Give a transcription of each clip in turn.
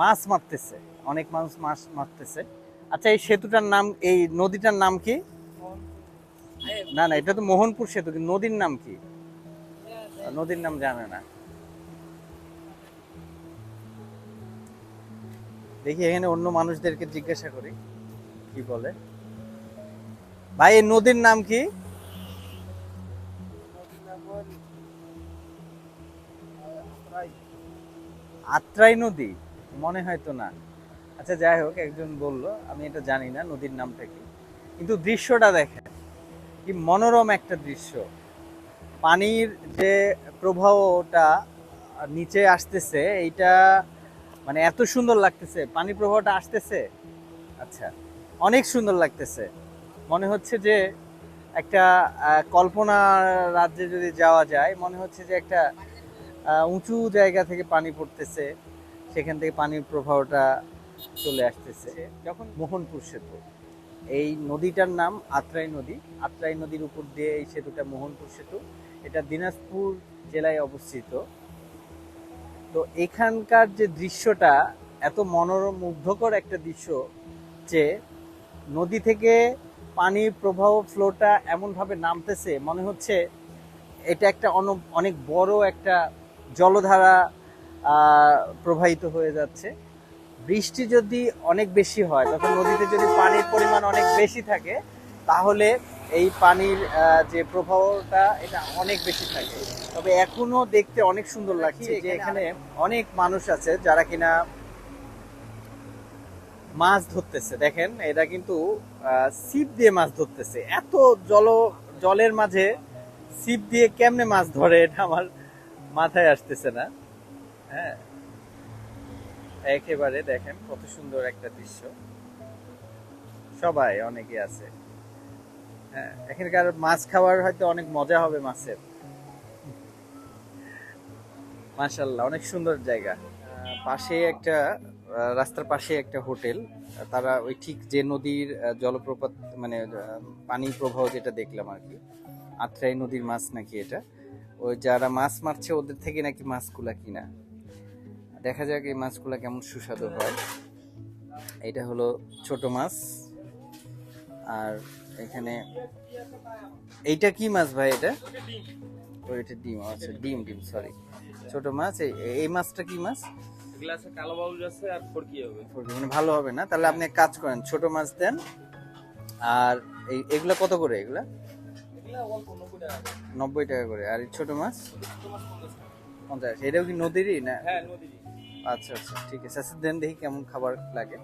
মাছ মারতেছে। অনেক মানুষ মাছ মারতেছে। আচ্ছা এই সেতুটার নাম, এই নদীটার নাম কি? না না, এটা তো মোহনপুর সেতু নদীর নাম কি? নদীর নাম জানে না। দেখি এখানে অন্য মানুষদেরকে জিজ্ঞাসা করি, কি বলে? ভাই, এই নদীর নাম কি? আত্রাই নদী? মনে হয় তো না। আচ্ছা যাই হোক, একজন বলল, আমি এটা জানি না, নদীর নামটা কি? কিন্তু দৃশ্যটা দেখেন, কি মনোরম একটা দৃশ্য। পানির যে প্রবাহটা নিচে আসতেছে, এইটা মানে এত সুন্দর লাগতেছে। পানি প্রবাহটা আসতেছে? আচ্ছা অনেক সুন্দর লাগতেছে। মনে হচ্ছে যে একটা কল্পনা রাজ্যে যদি যাওয়া যায়, মনে হচ্ছে যে একটা উঁচু জায়গা থেকে পানি পড়তেছে সেখান থেকে পানির প্রবাহটা চলে আসতেছে। যখন মোহনপুর সেতু। এই নদীটার নাম আত্রাই নদী। আত্রাই নদীর উপর দিয়ে এই সেতুটা মোহনপুর সেতু। এটা দিনাজপুর জেলায় অবস্থিত। তো এখানকার যে দৃশ্যটা এত মনোরম মুগ্ধকর একটা দৃশ্য যে নদী থেকে পানির প্রবাহ ফ্লোটা এমনভাবে নামতেছে মনে হচ্ছে এটা একটা অন- অনেক বড় একটা জলধারা প্রবাহিত হয়ে যাচ্ছে। বৃষ্টি যদি অনেক বেশি হয় তখন নদীতে যদি পানির পরিমাণ অনেক বেশি থাকে তাহলে এই পানির যে প্রবাহটা এটা অনেক বেশি থাকে। তবে এখনও দেখতে অনেক সুন্দর লাগছে যে এখানে অনেক মানুষ আছে যারা কিনা মাছ ধরতেছে। দেখেন এটা কিন্তু ছিপ দিয়ে মাছ ধরতেছে। এত জল জলের মাঝে ছিপ দিয়ে কেমনে মাছ ধরে এটা আমার মাথায় আসতেছে না। হ্যাঁ। একেবারে দেখেন কত সুন্দর একটা দৃশ্য। সবাই অনেকে আছে। হ্যাঁ এখানকার মাছ খাওয়ার হয়তো অনেক মজা হবে মাছের। মাশাল্লাহ অনেক সুন্দর জায়গা। পাশে একটা রাস্তার পাশে একটা হোটেল। তারা ওই ঠিক যে নদীর জলপ্রপাত মানে পানি প্রবাহ যেটা দেখলাম আর কি। আত্রাই নদীর মাছ নাকি এটা। ওই যারা মাছ মারছে ওদের থেকে নাকি মাছগুলা কিনা। দেখা যাক এই মাছগুলা কেমন সুস্বাদু হয়। এটা হলো ছোট মাছ। আর এখানে এইটা কি মাছ ভাই এটা? ও এটা ডিম আচ্ছা ডিম ডিম সরি ছোট মাছ এই- মাছটা কি মাছ? গ্লাসে কালো বাউল আছে আর ফরকি হবে। মানে ভালো হবে না? তাহলে আপনি এক কাজ করেন ছোট মাছ দেন। আর এই এগুলা কত করে এগুলা? নব্বই টাকা করে। আর ছোট মাছ? পঞ্চাশ। এটাও কি নদীরই না? হ্যাঁ আচ্ছা আচ্ছা ঠিক আছে। আচ্ছা দেন দেখি কেমন খাবার লাগে।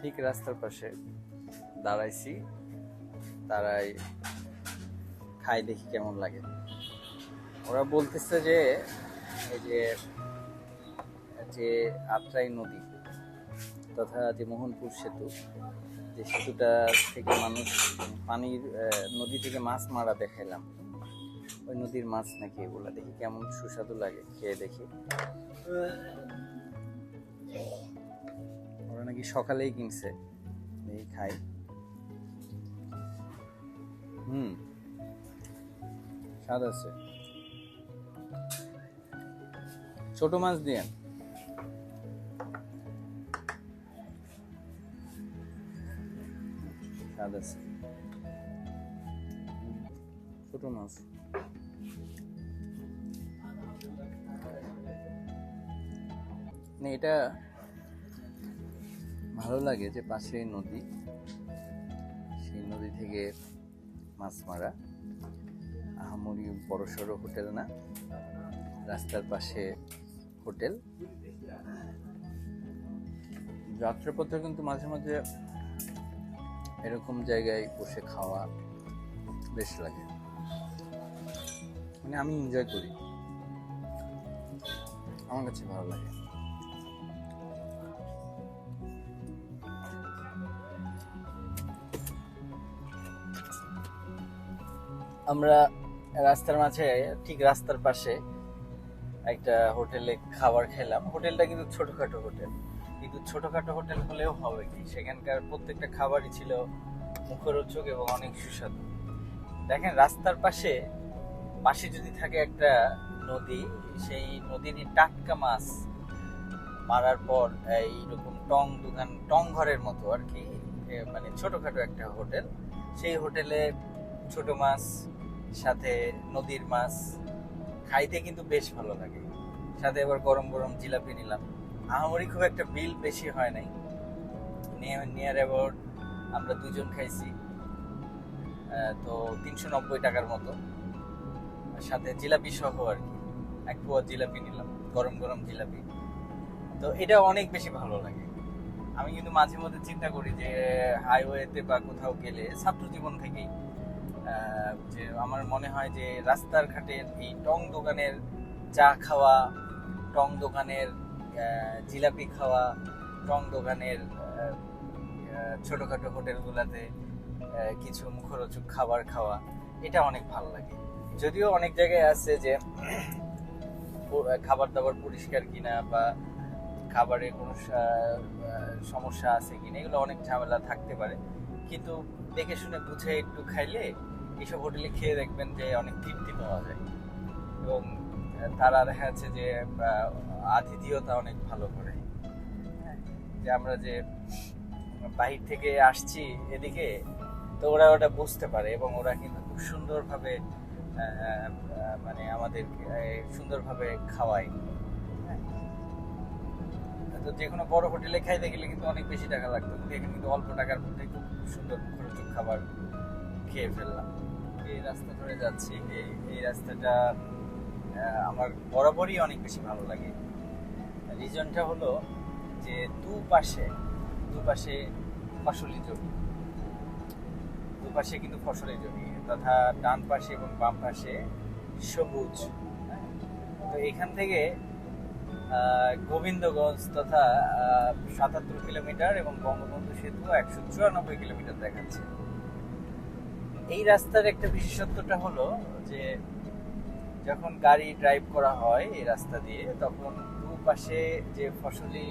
ঠিক রাস্তার পাশে দাঁড়াইছি। তারাই খাই দেখি কেমন লাগে। ওরা বলতেছে যে এই যে যে আত্রাই নদী তথা যে মোহনপুর সেতু যে সেতুটা থেকে মানুষ, পানির নদী থেকে মাছ মারা দেখাইলাম। ওই নদীর মাছ নাকি এগুলো দেখি, কেমন সুস্বাদু লাগে খেয়ে দেখি। ওরা নাকি সকালেই কিনছে, এই খাই। হুম, স্বাদ আছে। ছোট মাছ দিয়ে। স্বাদ আছে ছোট মাছ। এটা ভালো লাগে যে পাশে নদী। সেই নদী থেকে মাছ মারা। আহামরি বড় সড়ো হোটেল না। রাস্তার পাশে হোটেল। যাত্রাপথে কিন্তু মাঝে মাঝে এরকম জায়গায় বসে খাওয়া বেশ লাগে। মানে আমি এনজয় করি। আমার কাছে ভালো লাগে। আমরা রাস্তার মাঝে, ঠিক রাস্তার পাশে একটা হোটেলে খাবার খেলাম। হোটেলটা কিন্তু ছোটখাটো হোটেল। কিন্তু ছোটখাটো হোটেল হলেও হবে কি? সেখানকার প্রত্যেকটা খাবারই ছিল মুখরোচক এবং অনেক সুস্বাদু। দেখেন, রাস্তার পাশে পাশে যদি থাকে একটা নদী, সেই নদীর টাটকা মাছ মারার পর এইরকম টং দোকান, টং ঘরের মতো আর কি মানে ছোটখাটো একটা হোটেল। সেই হোটেলে ছোট মাছ, সাথে নদীর মাছ, খাইতে কিন্তু বেশ ভালো লাগে। সাথে এবার গরম গরম জিলাপি নিলাম। আহামরি খুব একটা বিল বেশি হয় নাই। নিয়ার অ্যাবাউট আমরা দুজন খাইছি তো তিনশো নব্বই টাকার মতো। সাথে জিলাপি সহ আর কি। এক পোয়া জিলাপি নিলাম, গরম গরম জিলাপি। তো এটা অনেক বেশি ভালো লাগে। আমি কিন্তু মাঝে মধ্যে চিন্তা করি যে হাইওয়েতে বা কোথাও গেলে ছাত্র জীবন থেকেই যে আমার মনে হয় যে রাস্তার ঘাটের এই টং দোকানের চা খাওয়া, টং দোকানের জিলাপি খাওয়া টং দোকানের ছোটখাটো হোটেলগুলোতে কিছু মুখরোচক খাবার খাওয়া, এটা অনেক ভালো লাগে। যদিও অনেক জায়গায় আছে যে খাবার দাবার পরিষ্কার কিনা বা খাবারে কোনো সমস্যা আছে কিনা, এগুলো অনেক ঝামেলা থাকতে পারে। কিন্তু দেখে শুনে বুঝে একটু খাইলে এইসব হোটেলে খেয়ে দেখবেন যে অনেক তৃপ্তি পাওয়া যায়। এবং তারা দেখা যাচ্ছে যে আতিথেয়তা অনেক ভালো করে। হ্যাঁ, যে আমরা যে বাহির থেকে আসছি এদিকে তো ওরা ওটা বুঝতে পারে এবং ওরা কিন্তু খুব সুন্দরভাবে মানে আমাদের সুন্দরভাবে খাওয়ায়। হ্যাঁ। তো যে কোনো বড় হোটেলে খাইতে গেলে কিন্তু অনেক বেশি টাকা লাগতো। কিন্তু এখানে কিন্তু অল্প টাকার মধ্যে খুব সুন্দর মুখরোচক খাবার খেয়ে ফেললাম। এই রাস্তা ধরে যাচ্ছি। এই এই রাস্তাটা আমার বরাবরই অনেক বেশি ভালো লাগে। রিজনটা হলো যে দুপাশে দুপাশে ফসলি জমি দুপাশে কিন্তু ফসলের জমি, তথা ডান পাশে এবং বাম পাশে সবুজ। তো এখান থেকে গোবিন্দগঞ্জ তথা সাতাত্তর কিলোমিটার এবং বঙ্গবন্ধু সেতু একশো চুরানব্বই কিলোমিটার দেখাচ্ছে এই রাস্তার একটা বিশেষত্বটা হলো যে, যখন গাড়ি ড্রাইভ করা হয় এই রাস্তা দিয়ে, তখন দুপাশে যে ফসলি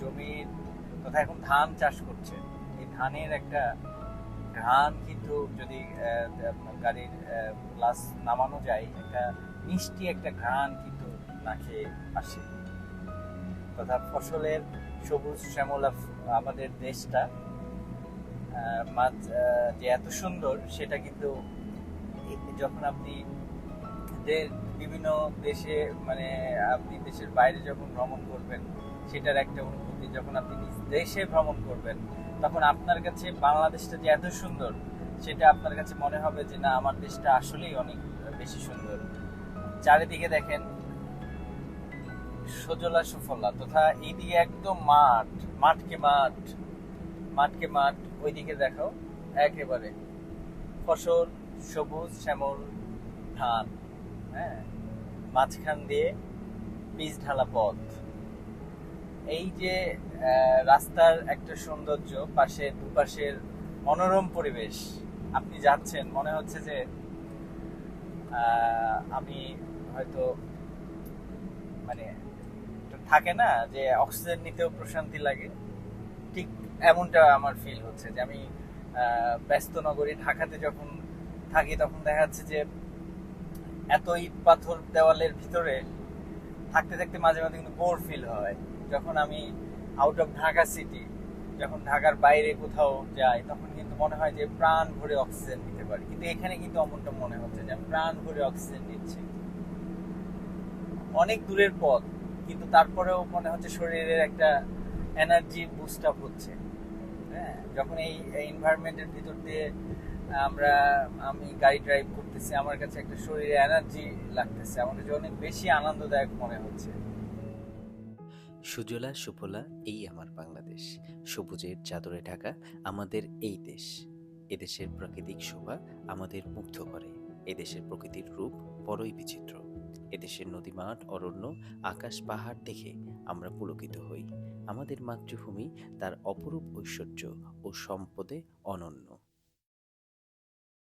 জমির তথা এখন ধান চাষ করছে, এই ধানের একটা ঘ্রাণ কিন্তু যদি গাড়ির গ্লাস নামানো যায়, একটা মিষ্টি একটা ঘ্রাণ কিন্তু নাকে আসে। তথা ফসলের সবুজ শ্যামলা আমাদের দেশটা মাছ যে এত সুন্দর, সেটা কিন্তু যখন আপনি বিভিন্ন দেশে মানে আপনি দেশের বাইরে যখন ভ্রমণ করবেন, সেটার একটা অনুভূতি যখন আপনি নিজ দেশে ভ্রমণ করবেন, তখন আপনার কাছে বাংলাদেশটা যে এত সুন্দর, সেটা আপনার কাছে মনে হবে যে, না, আমার দেশটা আসলেই অনেক বেশি সুন্দর। চারিদিকে দেখেন সজলা সুফলা তথা এইদিকে একদম মাঠ, মাঠকে মাঠ মাঠকে মাঠ, ওইদিকে দেখো একেবারে ফসল, সবুজ, শ্যামল, ধান হ্যাঁ? মাঝখান দিয়ে পিচ ঢালা পথ। এই যে রাস্তার একটা সৌন্দর্য, পাশে দুপাশের মনোরম পরিবেশ, আপনি যাচ্ছেন, মনে হচ্ছে যে আমি হয়তো মানে থাকে না যে, অক্সিজেন নিতেও প্রশান্তি লাগে। ঠিক এমনটা আমার ফিল হচ্ছে যে, আমি ব্যস্ত নগরী ঢাকাতে যখন থাকি, তখন দেখা যাচ্ছে যে এত ইট পাথর দেওয়ালের ভিতরে থাকতে থাকতে মাঝে মাঝে কিন্তু বোর ফিল হয়। যখন আমি আউট অফ ঢাকা সিটি যখন ঢাকার বাইরে কোথাও যাই, তখন কিন্তু মনে হয় যে প্রাণ ভরে অক্সিজেন নিতে পারি। কিন্তু এখানে কিন্তু অমনটা মনে হচ্ছে যে প্রাণ ভরে অক্সিজেন নিচ্ছি। অনেক দূরের পথ, কিন্তু তারপরেও মনে হচ্ছে শরীরের একটা এনার্জি বুস্ট আপ হচ্ছে। হ্যাঁ যখন এই এনভায়রনমেন্টের ভিতর দিয়ে আমরা, আমি গাড়ি ড্রাইভ করতেছি, আমার কাছে একটা শরীরে এনার্জি লাগতেছে আমার কাছে অনেক বেশি আনন্দদায়ক মনে হচ্ছে। সুজলা, সুফলা, এই আমার বাংলাদেশ। সবুজের চাদরে ঢাকা আমাদের এই দেশ। এদেশের প্রাকৃতিক শোভা আমাদের মুগ্ধ করে। এদেশের প্রকৃতির রূপ বড়ই বিচিত্র। এদেশের নদী মাঠ অরণ্য, আকাশ, পাহাড় দেখে আমরা পুলকিত হই। আমাদের মাতৃভূমি তার অপরূপ ঐশ্বর্য ও সম্পদে অনন্য।